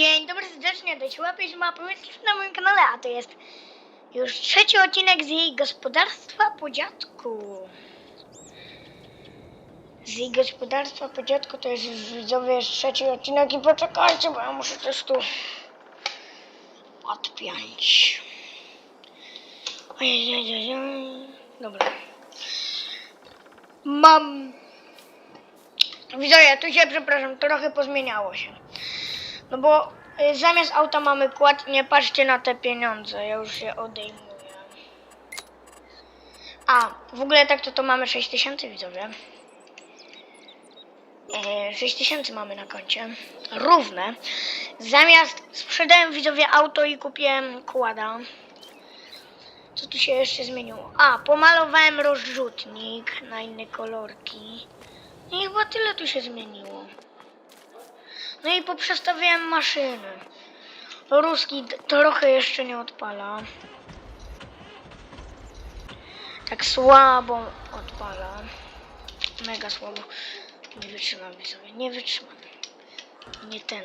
Dzień dobry serdecznie, dajcie ma pomysł na moim kanale, a to jest już trzeci odcinek z jej gospodarstwa po dziadku. Z jej gospodarstwa po dziadku to jest już widzowie jest trzeci odcinek i poczekajcie, bo ja muszę też tu odpiąć. Dobra. Mam Widzowie, tu się przepraszam, trochę pozmieniało się. No bo y, zamiast auta mamy kład, nie patrzcie na te pieniądze, ja już je odejmuję. A, w ogóle tak to to mamy 6000 widzowie. E, 6000 mamy na koncie. Równe. Zamiast sprzedałem widzowie auto i kupiłem kłada. Co tu się jeszcze zmieniło? A, pomalowałem rozrzutnik na inne kolorki. I chyba tyle tu się zmieniło. No i poprzestawiałem maszyny. Ruski trochę jeszcze nie odpala. Tak słabo odpala. Mega słabo. Nie wytrzymam sobie, nie wytrzymam. Nie ten.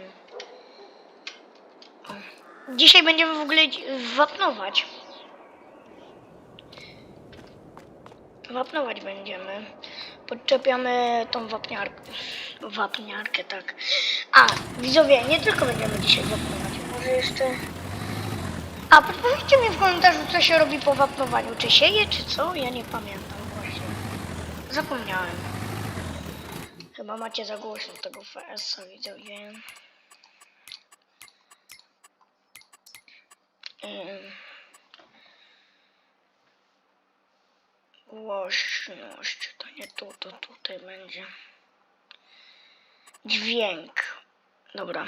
O. Dzisiaj będziemy w ogóle wapnować. Wapnować będziemy. Podczepiamy tą wapniarkę. Wapniarkę, tak. A, widzowie, nie tylko będziemy dzisiaj wapnować. Może jeszcze... A, podpowiedzcie mi w komentarzu, co się robi po wapnowaniu. Czy sieje, czy co? Ja nie pamiętam właśnie. Zapomniałem. Chyba macie za głośno tego FS-a, widzowie. Ym. Głośność, to nie tu, to tutaj będzie. Dźwięk. Dobra.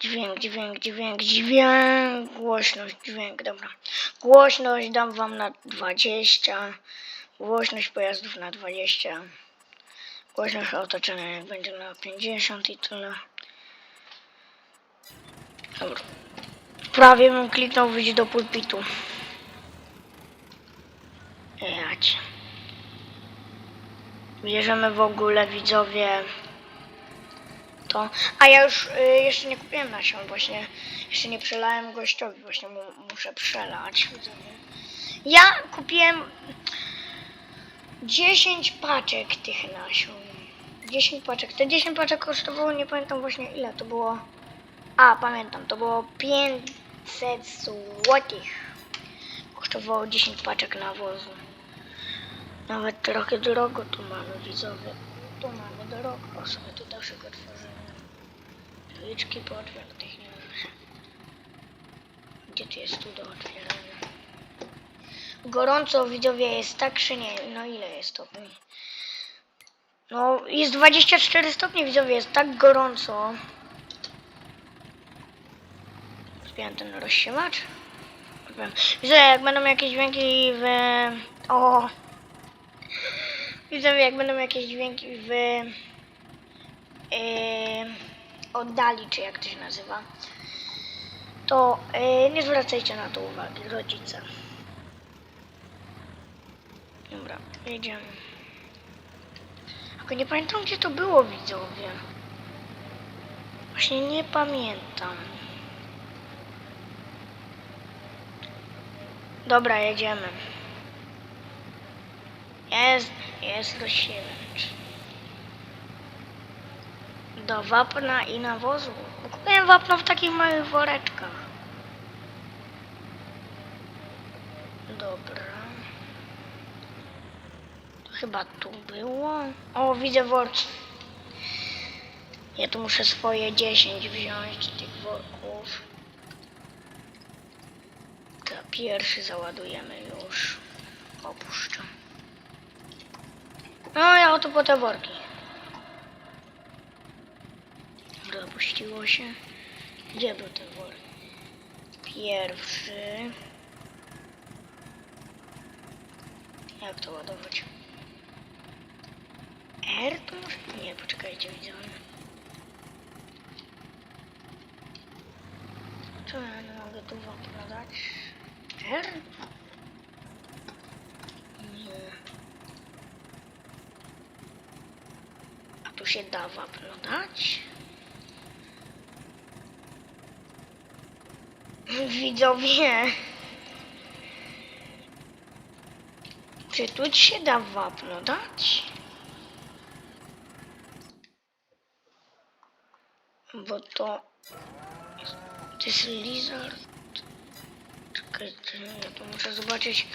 Dźwięk, dźwięk, dźwięk, dźwięk. Głośność, dźwięk, dobra. Głośność dam wam na 20. Głośność pojazdów na 20. Głośność otoczenia będzie na 50 i tyle. Dobra. Prawie bym kliknął wyjść do pulpitu. Jać. Bierzemy w ogóle widzowie to. A ja już y, jeszcze nie kupiłem nasion, właśnie jeszcze nie przelałem gościowi, właśnie mu, muszę przelać. Ja kupiłem 10 paczek tych nasion. 10 paczek. Te 10 paczek kosztowało, nie pamiętam właśnie ile to było. A, pamiętam, to było 500 złotych. Kosztowało 10 paczek nawozu. Nawet trochę drogo tu mamy, widzowie. Tu mamy drogo. Sobie tu daszek otworzymy. Drzwiczki pootwartych nie ma. Gdzie tu jest tu do otwierania? Gorąco, widzowie, jest tak czy nie? No ile jest stopni? No, jest 24 stopnie, widzowie, jest tak gorąco. Zbieram ten rozsiewacz. Widzę, jak będą jakieś dźwięki w... O! Widzę, jak będą jakieś dźwięki w... Yy, oddali, czy jak to się nazywa. To yy, nie zwracajcie na to uwagi, rodzice. Dobra, jedziemy. Tylko nie pamiętam, gdzie to było, widzowie. Właśnie nie pamiętam. Dobra, jedziemy. Jest, jest rozsiewacz. Do wapna i nawozu. Kupiłem wapno w takich małych woreczkach. Dobra. To chyba tu było. O, widzę worki. Ja tu muszę swoje 10 wziąć tych worków. To pierwszy załadujemy już. Opuszczam. No, ja oto po te worki. Opuściło się. Gdzie był ten wor? Pierwszy. Jak to ładować? R to może? Nie, poczekajcie, widziałem. Co ja nie mogę tu wapna dać? R? Tu się da wapno dać? Widzowie. Czy tu się da wapno dać? Bo to... To jest lizard. Czekajcie, ja tu muszę zobaczyć.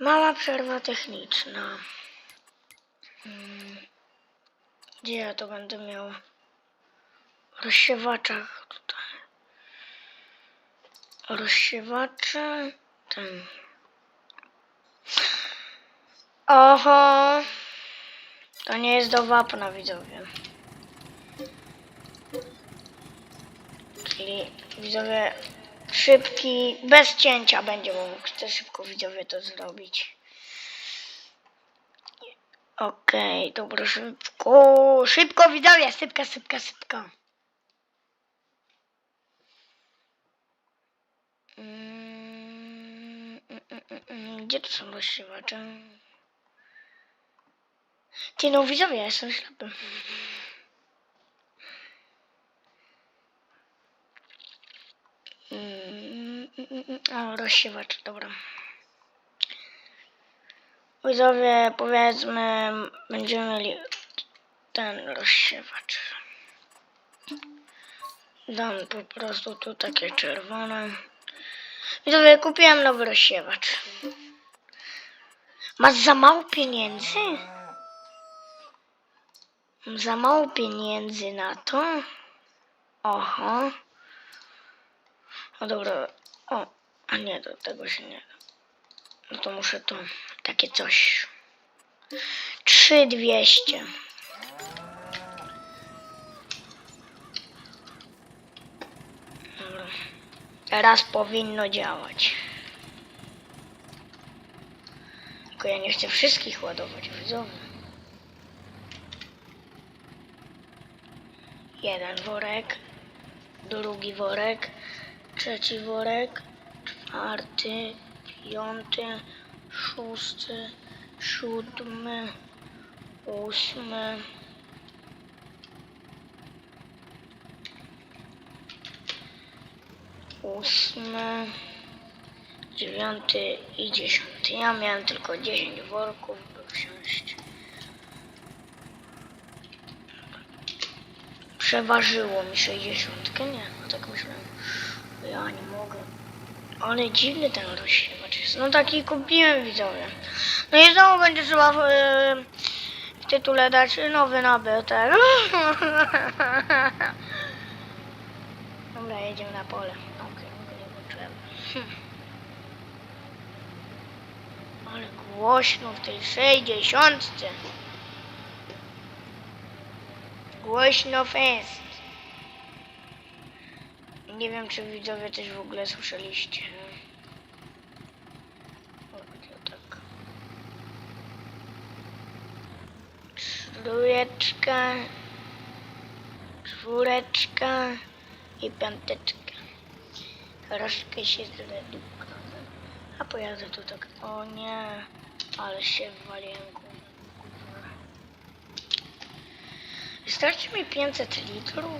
Mała przerwa techniczna. Hmm. Gdzie ja to będę miał? W rozsiewaczach tutaj. Rozsiewacze. Ten. Oho. To nie jest do wapna, widzowie. Czyli widzowie szybki, bez cięcia będzie, bo chcę szybko widzowie to zrobić. Okej, dobra, szybko, szybko widzowie, szybka, szybka, szybka. Mm, mm, mm, mm, mm. Gdzie tu są rozsiewacze? Ty no widzowie, ja jestem ślepy. Mm, mm, mm, mm. O, rozsiewacz, dobra. Widzowie, powiedzmy, będziemy mieli ten rozsiewacz. Dam po prostu tu takie czerwone. Widzowie, kupiłem nowy rozsiewacz. Masz za mało pieniędzy? Za mało pieniędzy na to? Oho. No dobra. O, a nie, do tego się nie da. No to muszę to, takie coś. 3200. Dobra. Teraz powinno działać. Tylko ja nie chcę wszystkich ładować, widzowie. Jeden worek, drugi worek, trzeci worek, czwarty, piąty, szósty, siódmy, ósmy. Ósmy, dziewiąty i dziesiąty. Ja miałem tylko 10 worków, by wsiąść. Przeważyło mi 60, nie? No tak myślałem. Ja nie mogę. Ale dziwny ten rozsiewacz jest. No taki kupiłem widzowie. No i znowu będzie trzeba w, e, w tytule dać nowy nabytek. Dobra, jedziemy na pole. Okej, okay, nie włączyłem. Hmm. Ale głośno w tej 60. Głośno fest. Nie wiem, czy widzowie też w ogóle słyszeliście. Tak. Trójeczka, czwóreczka i piąteczka. Troszkę się zredukuje. Pojadę tu tak. O nie, ale się waliłem. Wystarczy mi 500 litrów?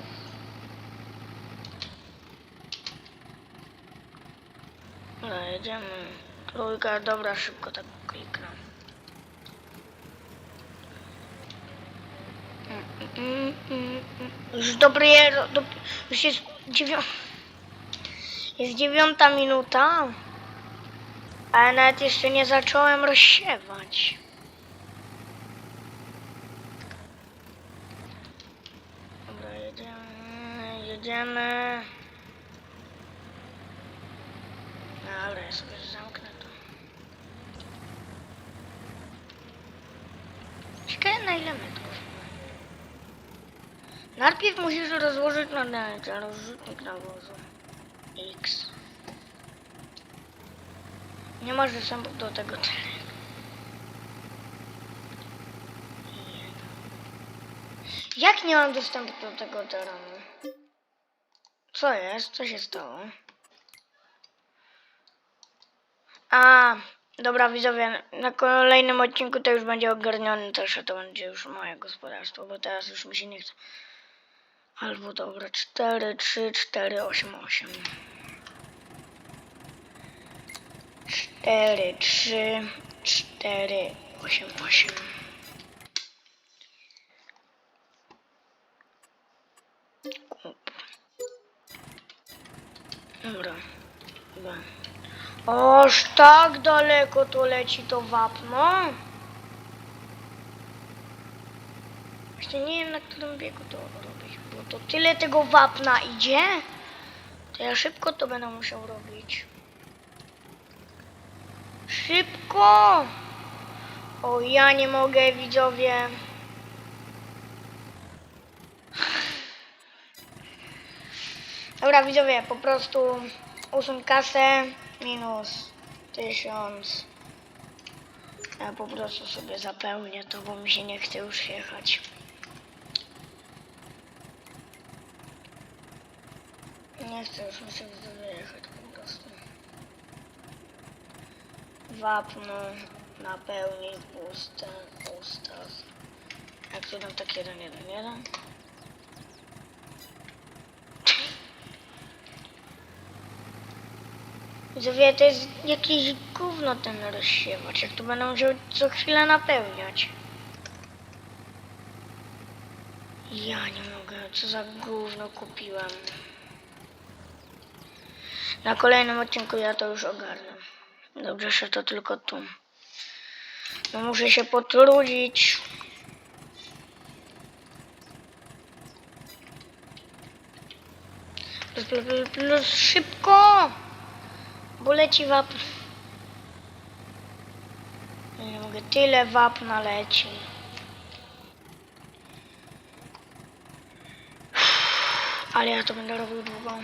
No, jedziemy. Trójka, dobra, szybko tak kliknę. Mm, mm, mm. Już dobry, do, już jest dziewią... Jest dziewiąta minuta, a nawet jeszcze nie zacząłem rozsiewać. Dobra, jedziemy, jedziemy. Dobra, ja sobie zamknę to. Ciekawe na ile metrów. Najpierw musisz rozłożyć na dęcie rozrzutnik nawozu. X. Nie masz dostępu do tego terenu. Jak nie mam dostępu do tego terenu? Co jest? Co się stało? A, dobra widzowie, na kolejnym odcinku to już będzie ogarniony też, to będzie już moje gospodarstwo, bo teraz już mi się nie chce. Albo dobra, 4, 3, 4, 8, 8. cztery, trzy, cztery, osiem, osiem. Kup. Dobra. Dobra. Oż tak daleko to leci to wapno. Właśnie nie wiem na którym biegu to robić, bo to tyle tego wapna idzie. To ja szybko to będę musiał robić. Szybko! O, ja nie mogę, widzowie. Dobra, widzowie, po prostu usuń kasę minus tysiąc. Ja po prostu sobie zapełnię to, bo mi się nie chce już jechać. Nie chcę już mi się wyjechać po prostu. Wapno, napełnij, puste, ustaw. Jak to tam tak jeden, jeden, jeden? Widzowie, to jest jakieś gówno ten rozsiewacz, jak to będę musiał co chwilę napełniać. Ja nie mogę, co za gówno kupiłem. Na kolejnym odcinku ja to już ogarnę. Dobrze, że to tylko tu. No muszę się potrudzić. Plus, plus, plus, plus, szybko! Bo leci wapn. Ja Nie mogę, tyle wapna leci. Ale ja to będę robił długo.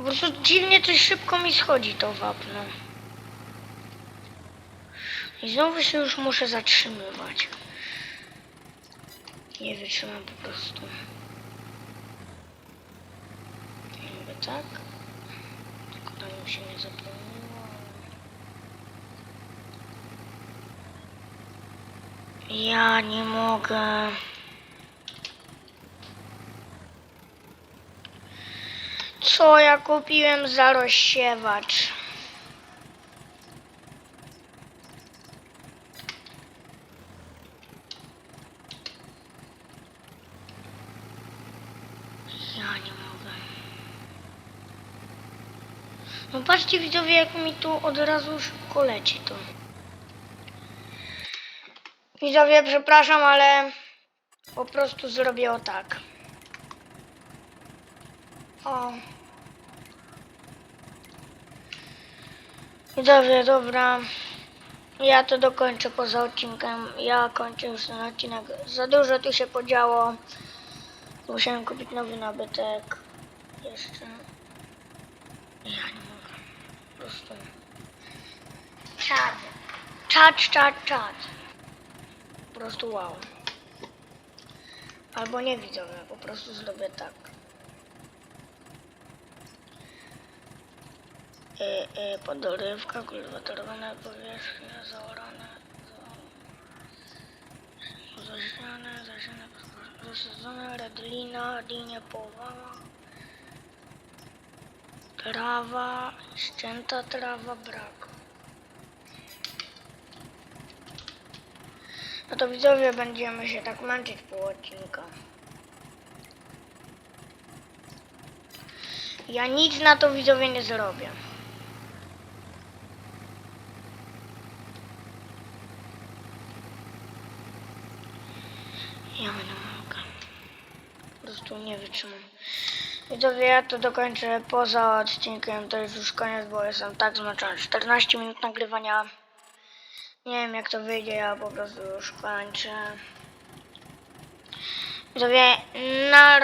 Po prostu dziwnie coś szybko mi schodzi to wapno. I znowu się już muszę zatrzymywać. Nie wytrzymam po prostu. Jakby tak. Tylko tam się nie zapełniło. Ja nie mogę. Co ja kupiłem za rozsiewacz? Ja nie mogę. No patrzcie widzowie jak mi tu od razu szybko leci to. Widzowie przepraszam, ale po prostu zrobię o tak. O. Widzowie, dobra. Ja to dokończę poza odcinkiem. Ja kończę już ten odcinek. Za dużo tu się podziało. Musiałem kupić nowy nabytek. Jeszcze. Ja nie mogę. Po prostu. Czad. Czad, czad, czad. Po prostu wow. Albo nie widzowie, po prostu zrobię tak. Y, y, podorywka, kultywatorowane powierzchnie, zaorane, za- zasiane, zasiane, zasadzone, redlina, linia połowana, trawa, ścięta trawa, brak. No to widzowie będziemy się tak męczyć pół odcinka. Ja nic na to widzowie nie zrobię. Ja nie mogę. Po prostu nie wytrzymam. Widzowie, ja to dokończę poza odcinkiem. To jest już koniec, bo jestem tak zmęczony. 14 minut nagrywania. Nie wiem jak to wyjdzie, ja po prostu już kończę. Widzowie, na